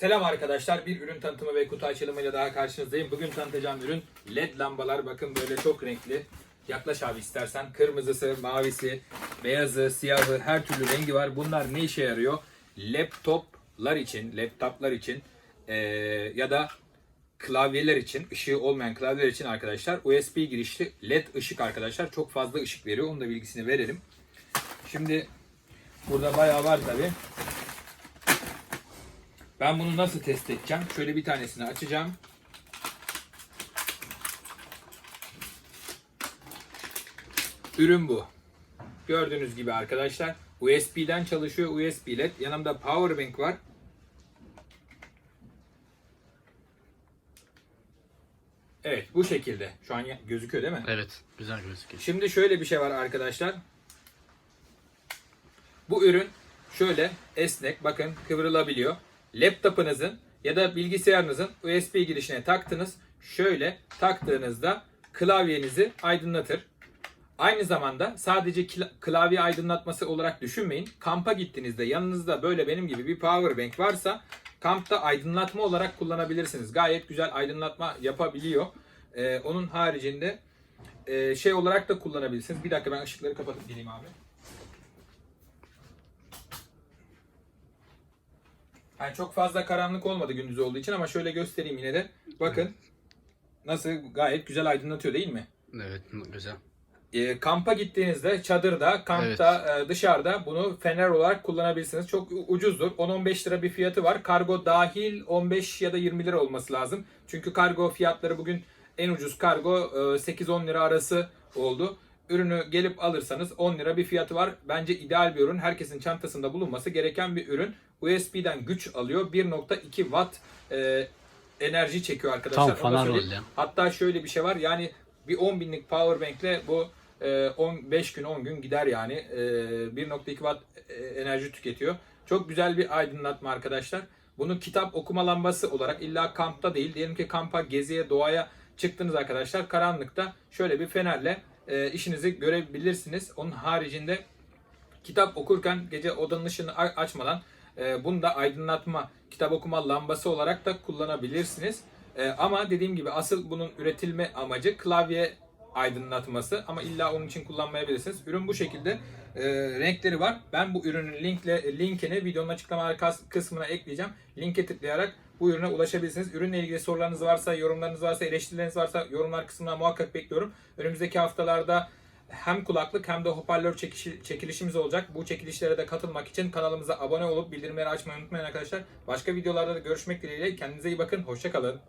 Selam arkadaşlar. Bir ürün tanıtımı ve kutu açılımıyla daha karşınızdayım. Bugün tanıtacağım ürün LED lambalar. Bakın böyle çok renkli. Yaklaş abi istersen. Kırmızısı, mavisi, beyazı, siyahı her türlü rengi var. Bunlar ne işe yarıyor? Laptoplar için, laptoplar için eee, ya da klavyeler için, ışığı olmayan klavyeler için arkadaşlar USB girişli LED ışık arkadaşlar. Çok fazla ışık veriyor. Onun da bilgisini verelim. Şimdi burada bayağı var tabi. Ben bunu nasıl test edeceğim? Şöyle bir tanesini açacağım. Ürün bu. Gördüğünüz gibi arkadaşlar USB'den çalışıyor USB LED. Yanımda power bank var. Evet bu şekilde. Şu an gözüküyor değil mi? Evet, güzel gözüküyor. Şimdi şöyle bir şey var arkadaşlar. Bu ürün şöyle esnek bakın kıvrılabiliyor. Laptopunuzun ya da bilgisayarınızın USB girişine taktınız. Şöyle taktığınızda klavyenizi aydınlatır. Aynı zamanda sadece kla- klavye aydınlatması olarak düşünmeyin. Kampa gittiğinizde yanınızda böyle benim gibi bir power bank varsa kampta aydınlatma olarak kullanabilirsiniz. Gayet güzel aydınlatma yapabiliyor. Ee, onun haricinde e, şey olarak da kullanabilirsiniz. Bir dakika ben ışıkları kapatıp geleyim abi. Yani çok fazla karanlık olmadı gündüz olduğu için ama şöyle göstereyim yine de. Bakın nasıl gayet güzel aydınlatıyor değil mi? Evet, güzel. E, kampa gittiğinizde çadırda, kampta, e, dışarıda bunu fener olarak kullanabilirsiniz. Çok ucuzdur. 10-15 lira bir fiyatı var. Kargo dahil 15 ya da 20 lira olması lazım. Çünkü kargo fiyatları bugün en ucuz kargo e, 8-10 lira arası oldu. Ürünü gelip alırsanız 10 lira bir fiyatı var. Bence ideal bir ürün. Herkesin çantasında bulunması gereken bir ürün. USB'den güç alıyor. 1.2 watt e, enerji çekiyor arkadaşlar. Tam fanar. Hatta şöyle bir şey var. Yani bir 10 binlik power bank'le bu e, 15 gün 10 gün gider yani. E, 1.2 watt e, enerji tüketiyor. Çok güzel bir aydınlatma arkadaşlar. Bunu kitap okuma lambası olarak illa kampta değil. Diyelim ki kampa, geziye, doğaya çıktınız arkadaşlar. Karanlıkta şöyle bir fenerle e, işinizi görebilirsiniz. Onun haricinde kitap okurken gece odanın ışığını açmadan e, bunu da aydınlatma, kitap okuma lambası olarak da kullanabilirsiniz. E, ama dediğim gibi asıl bunun üretilme amacı klavye aydınlatması ama illa onun için kullanmayabilirsiniz. Ürün bu şekilde e, renkleri var. Ben bu ürünün linkle linkini videonun açıklama kısmına ekleyeceğim. Linke tıklayarak bu ürüne ulaşabilirsiniz. Ürünle ilgili sorularınız varsa, yorumlarınız varsa, eleştirileriniz varsa yorumlar kısmına muhakkak bekliyorum. Önümüzdeki haftalarda hem kulaklık hem de hoparlör çekişi- çekilişimiz olacak. Bu çekilişlere de katılmak için kanalımıza abone olup bildirimleri açmayı unutmayın arkadaşlar. Başka videolarda da görüşmek dileğiyle. Kendinize iyi bakın. Hoşçakalın.